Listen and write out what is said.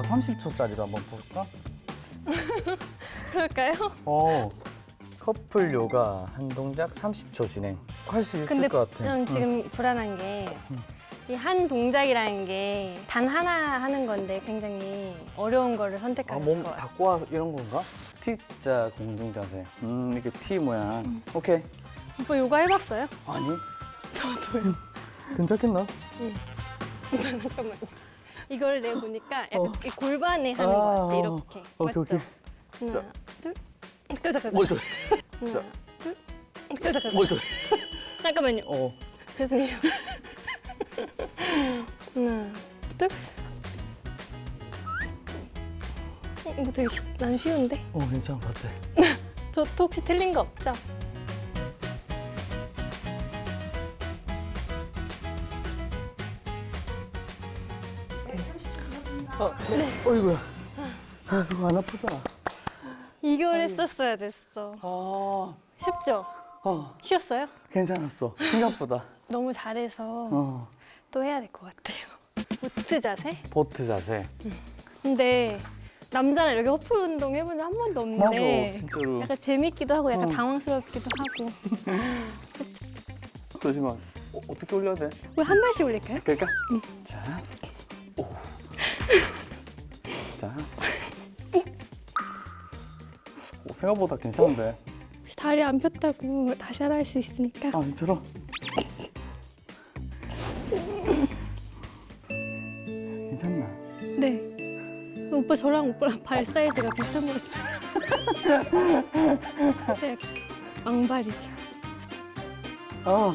어, 30초짜리로 한번 볼까? 그럴까요? 어. 커플 요가 한 동작 30초 진행. 할 수 있을 근데 것 같아. 좀 지금 불안한 게 이 한 동작이라는 게 단 하나 하는 건데 굉장히 어려운 거를 아, 몸것 같아요. 다 꼬아 이런 건가? T자 공중 자세. 음, 이렇게 T 모양. 오케이. 오빠 요가 해봤어요? 아니, 저도요. 괜찮겠나? 잠깐만요. 이걸 내 보니까 약간 어. 이 골반에 하는 아, 것 같아 어. 이렇게. 오케이, 맞죠? 오케이. 하나, 자. 둘, 끄자. 뭐죠? 하나, 자. 둘, 끄자 끄자. 뭐죠? 잠깐만요. 어. 죄송해요. 하나, 둘. 어, 이거 되게 쉬, 난 쉬운데? 어, 괜찮아, 봤대. 저 혹시 틀린 거 없죠? 어, 네. 어이구야. 아, 이거 안 아프다. 이걸 했었어야 됐어. 아, 쉽죠? 어, 쉬웠어요? 괜찮았어. 생각보다. 너무 잘해서 어, 또 해야 될 것 같아요. 보트 자세? 보트 자세. 근데 남자랑 이렇게 허프 운동 해본 적 한 번도 맞아, 없는데 진짜로. 약간 재밌기도 하고 약간 어. 당황스럽기도 하고 잠시만. 어, 어떻게 올려야 돼? 우리 한 발씩 올릴까요? 그러니까. 자, 오. 자. 오, 생각보다 괜찮은데. 다리 안 폈다고 다시 하라 할 수 있으니까 아, 진짜로? 괜찮나? 네 오빠 저랑 오빠랑 발 사이즈가 비슷한 것 같아요 그래서 약간 왕발이 어.